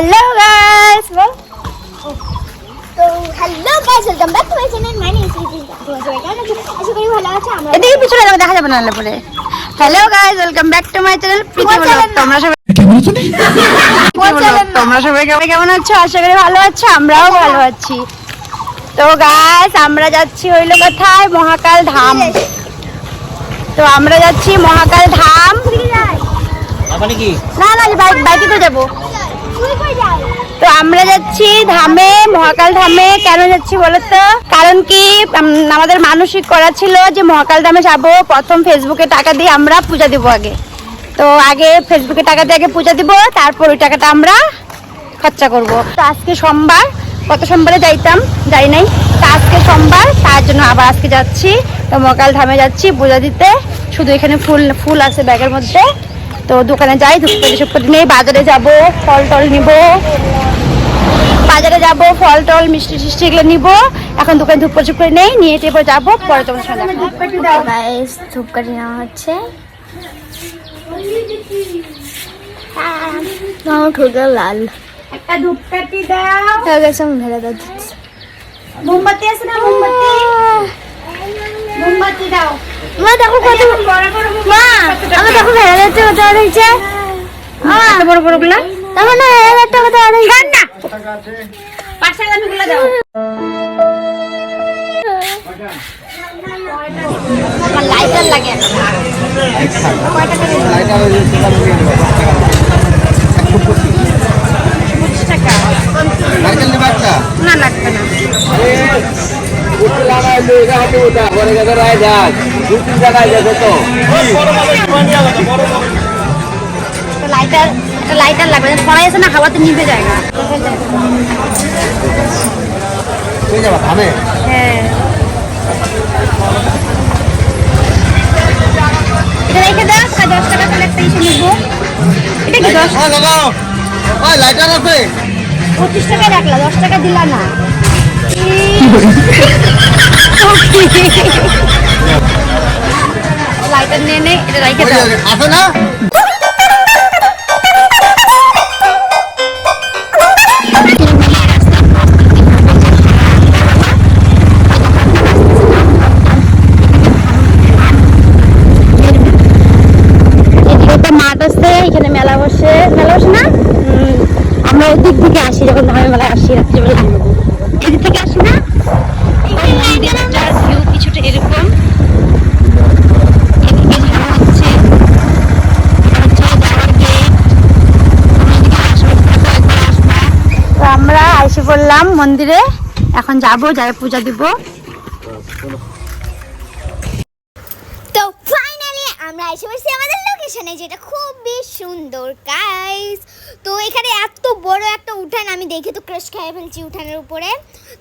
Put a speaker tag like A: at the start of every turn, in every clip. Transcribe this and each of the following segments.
A: Hello guys
B: তো hello guys welcome back to my channel my name is Ritika তোমার সবাই কেমন আছো আশা করি ভালো আছো আমরা
A: এদিকে পিছনে দেখো দেখা যাবে না পরে। Hello guys welcome back to my channel Preeti
B: না।
A: তোমরা সবাই
B: তোমার
A: সবাই কেমন আছো? আশা করি ভালো আছো আমরাও ভালো আছি। তো গাইস আমরা যাচ্ছি হইল কোথায়? মহাকাল ধাম। তো আমরা যাচ্ছি মহাকাল ধাম।
C: মানে কি?
A: না না বাইক বাইকে করে যাব। তো আমরা যাচ্ছি ধামে, মহাকাল ধামে। কেন যাচ্ছি বলো তো কারণ কি আমাদের মানসিক করা ছিল যে মহাকাল ধামে যাব। প্রথম ফেসবুকে টাকা দিয়ে আমরা পূজা দিব আগে। তো আগে ফেসবুকে টাকা দিয়ে আগে পূজা দিব, তারপর ওই টাকাটা আমরা খরচা করব। তো আজকে সোমবার গত সোমবারে যাইতাম? যাই নাই। তো আজকে সোমবার, তার জন্য আবার আজকে যাচ্ছি। তো মহাকাল ধামে যাচ্ছি পূজা দিতে। শুধু এখানে ফুল ফুল আছে ব্যাগের মধ্যে। তো দোকানে যাই ধূপকাঠি সুপকাঠি নেই বাজারে যাব ফল টল নিব। বাজারে যাব ফল টল মিষ্টি টিষ্টি এগুলো নিব। এখন দোকানে ধূপ প্রচুর করে নেই নিয়ে যাব পরে তোমার সঙ্গে
B: ধূপকাঠি নেওয়া হচ্ছে। আমার ঠোঁটটা লাল।
A: একটা ধূপকাঠি দাও।
B: হয়ে গেছে আমি ভেলে দিচ্ছি।
A: মোমবাতি আছে না মোমবাতি? মোমবাতি দাও।
B: মা দেখো কত মা আমি দেখো। ভেড়া দেখতে কত আর হয়েছে
A: আমার বড় বড়গুলা?
B: দেখো না ভেড়া দেখতে কত আর হয়েছে
A: না। পাঁচটা দামি গুলা দাও। লাইটার লাগে। একটা। পঁচিশ টাকা
C: নারকেল নেবে একটা
A: না লাগবে না একটা লাইটার লাইটার লাগবে ছড়াই আছে না হাওয়াতে নিভে যায় না হ্যাঁ রেখে দাও দশ টাকা তাহলে একটা ইসে নিবো এটা কি দশ
C: ওই লাইটার আছে
A: পঁচিশ টাকা রাখলা, দশ টাকা দিলা না। লাইটার নিয়ে নে এটা এখানে মেলা বসে মেলা বসে না আমরা ওই দিক থেকে আসি, যখন ধামের মেলায় আসি রাত্রিবেলা। থেকে আসি না ওই মন্দিরটার ভিউ কিছুটা এরকম এদিকে ঝাড়া হচ্ছে এটা হচ্ছে যাওয়ার গেট তো আমরা এসে পড়লাম মন্দিরে। এখন যাব, যাই পূজা দিব।
B: তো ফাইনালি আমরা এসে পড়ছি আমাদের লোকেশনে যেটা খুবই সুন্দর গাইস তো এখানে এত বড় একটা উঠান, আমি দেখে তো ক্রাশ খেয়ে ফেলছি উঠানের উপরে।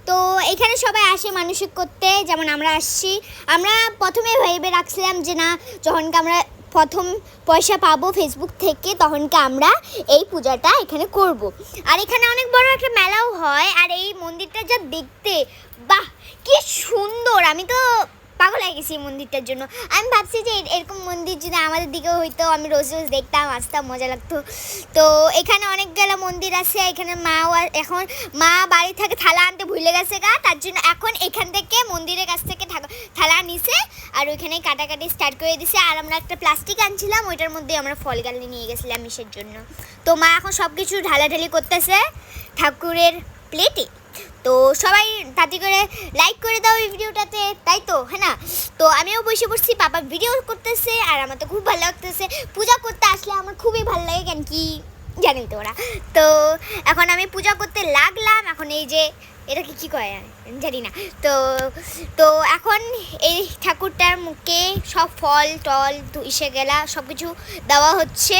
B: তো এখানে সবাই আসে মানসিক করতে, যেমন আমরা আসছি। আমরা প্রথমে ভেবে রাখছিলাম যে না, যখনকে আমরা প্রথম পয়সা পাবো ফেসবুক থেকে, তখনকে আমরা এই পূজাটা এখানে করব। আর এখানে অনেক বড় একটা মেলাও হয়, আর এই মন্দিরটা যা দেখতে, বাহ, কি সুন্দর! আমি তো পাগল হয়ে গেছি এই মন্দিরটার জন্য। আমি ভাবছি যে এর- এরকম মন্দির যদি আমাদের দিকেও হইতো, আমি রোজ রোজ দেখতাম, আসতাম, মজা লাগতো। তো এখানে অনেকগুলো মন্দির আছে, এখানে মাও এখন মা বাড়ি থেকে থালা আনতে ভুলে গেছে গা, তার জন্য এখন এখান থেকে মন্দিরের কাছ থেকে নিছে আর ওইখানে কাটাকাটি স্টার্ট করে দিছে। আর আমরা একটা প্লাস্টিক আনছিলাম, ওইটার মধ্যে আমরা ফল গালি নিয়ে গেছিলাম ইসের জন্য। তো মা এখন সব কিছু ঢালাঢালি করতেছে ঠাকুরের প্লেটে তো সবাই তাতে করে লাইক করে দাও এই ভিডিওটাতে, তাই তো? হ্যাঁ না? তো আমিও বসে পড়ছি, পাপা ভিডিও করতেছে, আর আমার তো খুব ভালো লাগতেছে। পূজা করতে আসলে আমার খুবই ভালো লাগে, কেন কি জানি তো ওরা তো এখন আমি পূজা করতে লাগলাম, এখন এই যে এটাকে কি কয়? আমি জানি না। তো তো এখন এই ঠাকুরটার মুখে সব ফল, টল ইসে, গেলা সব কিছু দেওয়া হচ্ছে।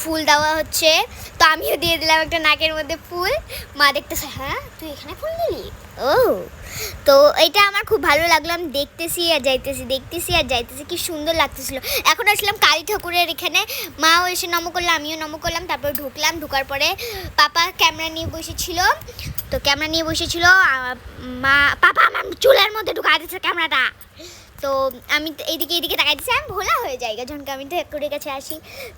B: ফুল দেওয়া হচ্ছে। তো আমিও দিয়ে দিলাম একটা নাকের মধ্যে ফুল। মা দেখতেছে হ্যাঁ তুই এখানে ফুল দিলি? ও। তো এটা আমার খুব ভালো লাগল, আমি দেখতেছি আর যাইতেছি, দেখতেছি আর যাইতেছি, কি সুন্দর লাগতেছিল। এখন আসলাম কালী ঠাকুরের এখানে, মাও এসে নম করল, আমিও নম করলাম, তারপর ঢুকলাম, ঢুকার পরে পাপা ক্যামেরা নিয়ে বসেছিল। তো ক্যামেরা নিয়ে বসেছিল মা, পাপা আমার চুলের মধ্যে ঢুকা দিচ্ছে ক্যামেরাটা। তো আমি এইদিকে এইদিকে তাকাইতেছি আমি ভোলা হয়ে যাই যখন আমি ঠাকুরের কাছে আসি।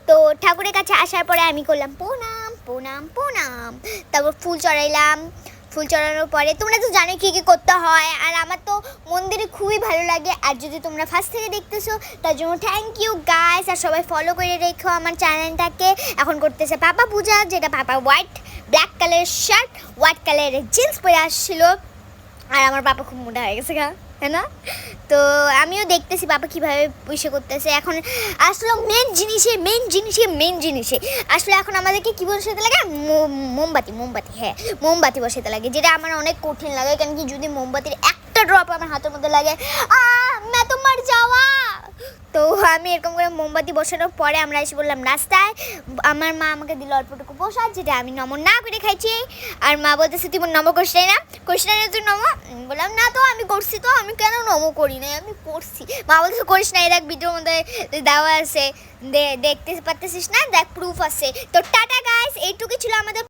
B: তো ঠাকুরের কাছে আসার পরে আমি করলাম, প্রণাম প্রণাম প্রণাম। তারপর ফুল চড়াইলাম ফুল চড়ানোর পরে তোমরা তো জানো কী কী করতে হয়, আর আমার তো মন্দিরে খুবই ভালো লাগে। আর যদি তোমরা ফার্স্ট থেকে দেখতেছো, তার জন্য থ্যাংক ইউ গাইস আর সবাই ফলো করে রেখো আমার চ্যানেলটাকে এখন করতেছে পাপা পূজা, যেটা পাপা হোয়াইট ব্ল্যাক কালারের শার্ট হোয়াইট কালারের জিন্স পরে আসছিল। আর আমার পাপা খুব মোটা হয়ে গেছে গা। না? তো আমিও দেখতেছি বাবা কীভাবে পয়সা করতেছে। এখন আসলে মেন জিনিসে মেন জিনিসে মেন জিনিসে। আসলে এখন আমাদেরকে কী বসাতে লাগে? মোমবাতি মোমবাতি হ্যাঁ মোমবাতি বসাতে লাগে, যেটা আমার অনেক কঠিন লাগে। কারণ কি যদি মোমবাতির একটা ড্রপ আমার হাতের মধ্যে লাগে, আহ মে তোমার যাওয়া তো আমি এরকম করে মোমবাতি বসানোর পরে আমরা এসে বললাম রাস্তায় আমার মা আমাকে দিল অল্পটুকু প্রসাদ, যেটা আমি নম না করে খাইছি। আর মা বলতেছে, তুই নম করিস না? করিস না, তুই নম? বললাম, না তো, আমি করছি তো, আমি কেন নম করি নাই? আমি করছি। মা বলতেছে, করিস না দেখ ভিডিওর মধ্যে দেওয়া আছে। দেখতে পারতেছিস না? দেখ প্রুফ আছে। তো টাটা গাইস এইটুকুই ছিল আমাদের